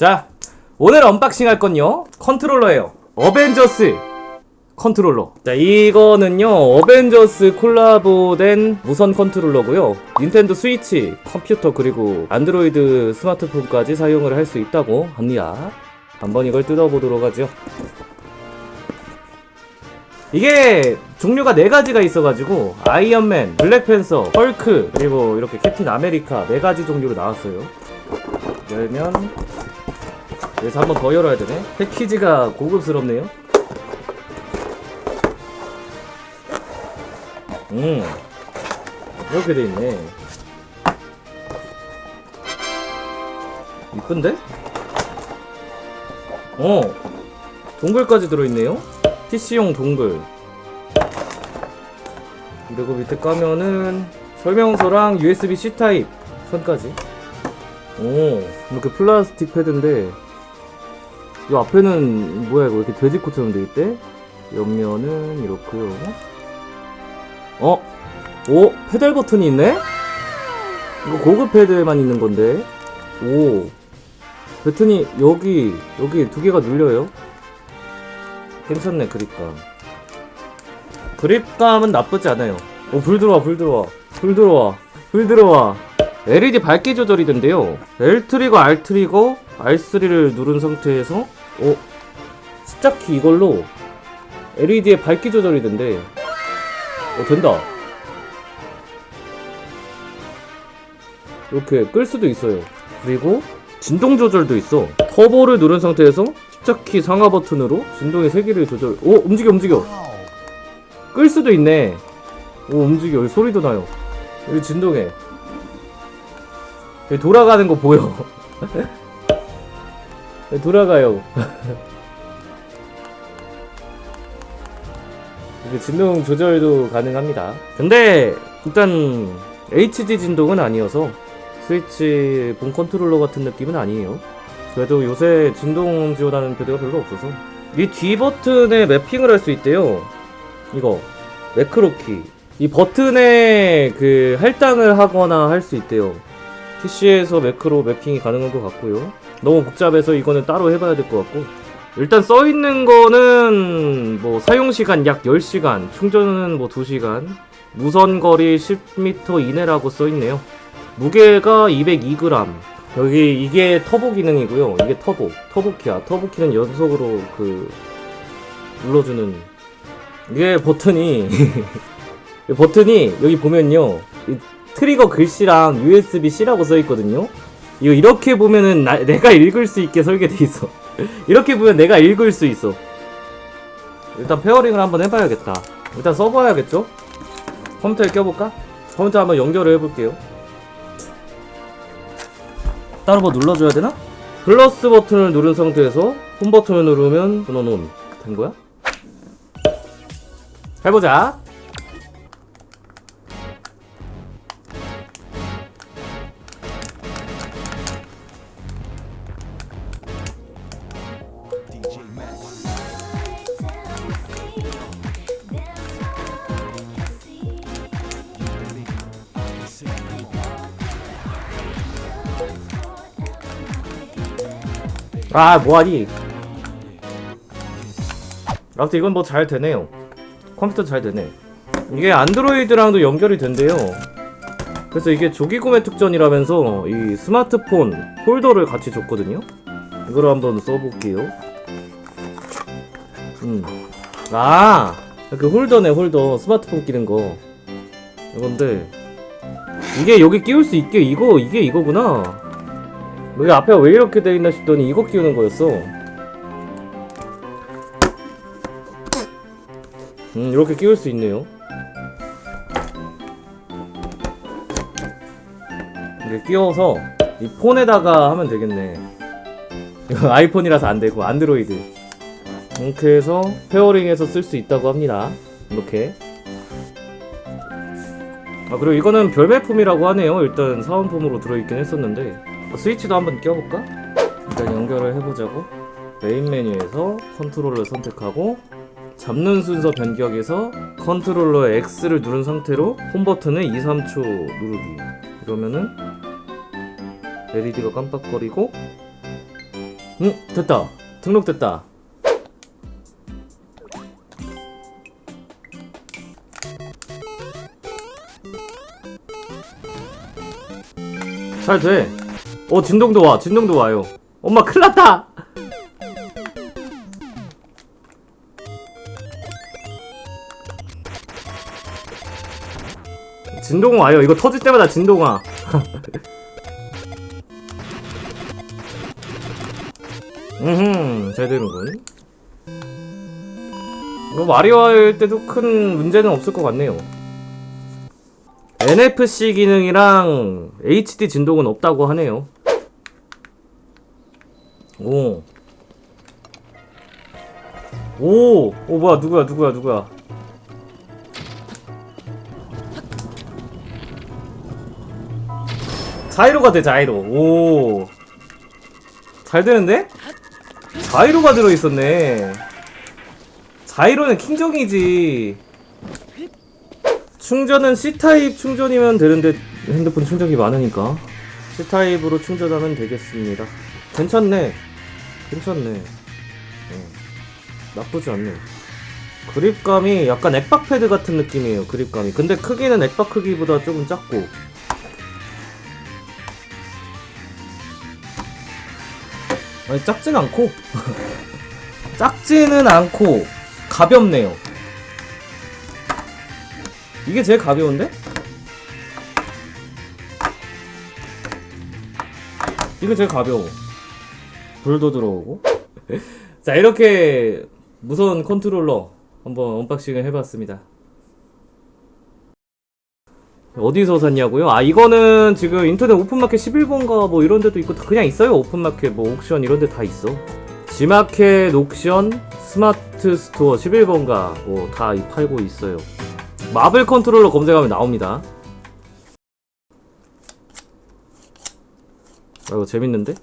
자, 오늘 언박싱 할 건요. 컨트롤러예요. 어벤져스 컨트롤러. 자, 이거는요. 어벤져스 콜라보된 무선 컨트롤러고요. 닌텐도 스위치, 컴퓨터 그리고 안드로이드 스마트폰까지 사용을 할 수 있다고 합니다. 한번 이걸 뜯어보도록 하죠. 이게 종류가 네 가지가 있어가지고 아이언맨, 블랙팬서, 헐크 그리고 이렇게 캡틴 아메리카 네 가지 종류로 나왔어요. 열면 그래서 한번 더 열어야 되네. 패키지가 고급스럽네요. 음 이렇게 돼 있네. 이쁜데? 어 동글까지 들어있네요. PC용 동글. 그리고 밑에 까면은 설명서랑 USB-C 타입 선까지. 오, 이렇게 플라스틱 패드인데, 이 앞에는 뭐야 이거 이렇게 돼지코처럼 돼 있대? 옆면은 이렇고요. 어? 오, 페달 버튼이 있네? 이거 고급 패드에만 있는 건데. 오, 버튼이 여기 여기 두 개가 눌려요. 괜찮네 그립감. 그립감은 나쁘지 않아요. 오, 불 들어와, 불 들어와, 불 들어와, 불 들어와. LED 밝기 조절이 된대요. L 트리거, R 트리거, R3를 누른 상태에서 어 십자키 이걸로 LED의 밝기 조절이 된대. 어 된다. 이렇게 끌 수도 있어요. 그리고 진동 조절도 있어. 터보를 누른 상태에서 십자키 상하 버튼으로 진동의 세기를 조절. 오 움직여 움직여. 끌 수도 있네. 오 움직여. 여기 소리도 나요. 여기 진동해. 여기 돌아가는 거 보여. 돌아가요. 이게 진동 조절도 가능합니다. 근데 일단 HD 진동은 아니어서 스위치 본 컨트롤러 같은 느낌은 아니에요. 그래도 요새 진동 지원하는 패드가 별로 없어서 이뒤 버튼에 매핑을 할 수 있대요. 이거 매크로 키 이 버튼에 그 할당을 하거나 할 수 있대요. PC에서 매크로 매핑이 가능한 것 같고요. 너무 복잡해서 이거는 따로 해봐야 될 것 같고 일단 써 있는 거는 뭐 사용 시간 약 10시간, 충전은 뭐 2시간, 무선 거리 10m 이내라고 써 있네요. 무게가 202g. 여기 이게 터보 기능이고요. 이게 터보, 터보키야. 터보키는 연속으로 그 눌러주는 이게 버튼이 이 버튼이 여기 보면요. 이 트리거 글씨랑 USB-C라고 써 있거든요. 이거 이렇게 보면은 나- 내가 읽을 수 있게 설계돼 있어. 이렇게 보면 내가 읽을 수 있어. 일단 페어링을 한번 해봐야겠다. 일단 써봐야겠죠? 컴퓨터에 껴볼까? 컴퓨터 한번 연결을 해볼게요. 따로 뭐 눌러줘야 되나? 플러스 버튼을 누른 상태에서 홈 버튼을 누르면 전원 온된 거야? 해보자. 아 뭐하니? 아무튼 이건 뭐 잘 되네요. 컴퓨터 잘 되네. 이게 안드로이드랑도 연결이 된대요. 그래서 이게 조기 구매 특전이라면서 이 스마트폰 홀더를 같이 줬거든요. 이걸 한번 써볼게요. 음. 아, 그 홀더네 홀더 스마트폰 끼는 거. 이건데 이게 여기 끼울 수 있게 이거 이게 이거구나. 여기 앞에 왜 이렇게 돼 있나 싶더니 이거 끼우는 거였어. 음, 이렇게 끼울 수 있네요. 이렇게 끼워서 이 폰에다가 하면 되겠네. 이거 아이폰이라서 안 되고 안드로이드. 이렇게 해서 페어링해서 쓸 수 있다고 합니다. 이렇게. 아 그리고 이거는 별매품이라고 하네요. 일단 사은품으로 들어있긴 했었는데 스위치도 한번 껴볼까? 일단 연결을 해보자고. 메인 메뉴에서 컨트롤러 선택하고 잡는 순서 변경에서 컨트롤러 X를 누른 상태로 홈 버튼을 2, 3초 누르기. 이러면은 LED가 깜빡거리고 응 됐다 등록됐다 잘 돼 어 진동도 와 진동도 와요. 엄마 큰일났다! 진동 와요. 이거 터질 때마다 진동 와 음흠 잘 되는군. 뭐 마리오 할 때도 큰 문제는 없을 것 같네요. NFC 기능이랑 HD 진동은 없다고 하네요 오. 오, 오 뭐야 누구야 누구야 누구야? 자이로가 돼 자이로. 오. 잘 되는데? 자이로가 들어있었네. 자이로는 킹정이지. 충전은 C타입 충전이면 되는데 핸드폰 충전기 많으니까. C타입으로 충전하면 되겠습니다. 괜찮네 괜찮네. 어, 나쁘지 않네. 그립감이 약간 액박 패드 같은 느낌이에요 그립감이. 근데 크기는 액박 크기보다 조금 작고. 아니 작진 않고. 작지는 않고 가볍네요. 이게 제일 가벼운데? 이거 제일 가벼워 불도 들어오고. 자 이렇게 무선 컨트롤러 한번 언박싱을 해봤습니다. 어디서 샀냐고요? 아 이거는 지금 인터넷 오픈마켓 11번가 뭐 이런 데도 있고 다 그냥 있어요. 오픈마켓 뭐 옥션 이런 데 다 있어. 지마켓 옥션 스마트 스토어 11번가 뭐 다 팔고 있어요. 마블 컨트롤러 검색하면 나옵니다. 아 이거 재밌는데?